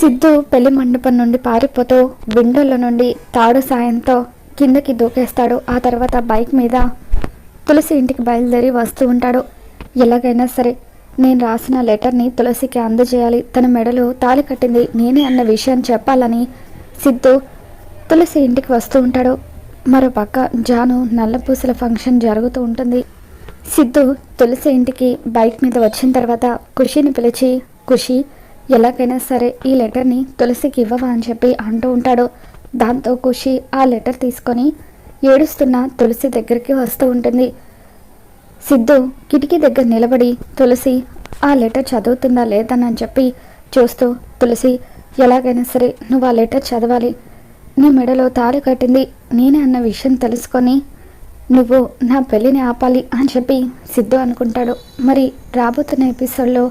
సిద్ధు పెళ్ళి మండపం నుండి పారిపోతూ విండోల నుండి తాడు సాయంతో కిందకి దూకేస్తాడు. ఆ తర్వాత బైక్ మీద తులసి ఇంటికి బయలుదేరి వస్తూ ఉంటాడు. ఎలాగైనా సరే నేను రాసిన లెటర్ని తులసికి అందజేయాలి. తన మెడలో తాళి కట్టింది నేనే అన్న విషయం చెప్పాలని సిద్ధు తులసి ఇంటికి వస్తూ ఉంటాడు. మరోపక్క జాను నల్లపూసల ఫంక్షన్ జరుగుతూ ఉంటుంది. సిద్ధు తులసి ఇంటికి బైక్ మీద వచ్చిన తర్వాత ఖుషిని పిలిచి ఖుషి ఎలాగైనా సరే ఈ లెటర్ని తులసికి ఇవ్వవా అని చెప్పి అంటూ ఉంటాడు. దాంతో ఖుషి ఆ లెటర్ తీసుకొని ఏడుస్తున్న తులసి దగ్గరికి వస్తూ ఉంటుంది. సిద్ధు కిటికీ దగ్గర నిలబడి తులసి ఆ లెటర్ చదువుతుందా లేదని చెప్పి చూస్తూ తులసి ఎలాగైనా సరే నువ్వు ఆ లెటర్ చదవాలి. నీ మెడలో తాళి కట్టింది. నేనే అన్న విషయం తెలుసుకొని నువ్వు నా పెళ్ళిని ఆపాలి అని చెప్పి సిద్ధు అనుకుంటాడు. మరి రాబోతున్న ఎపిసోడ్లో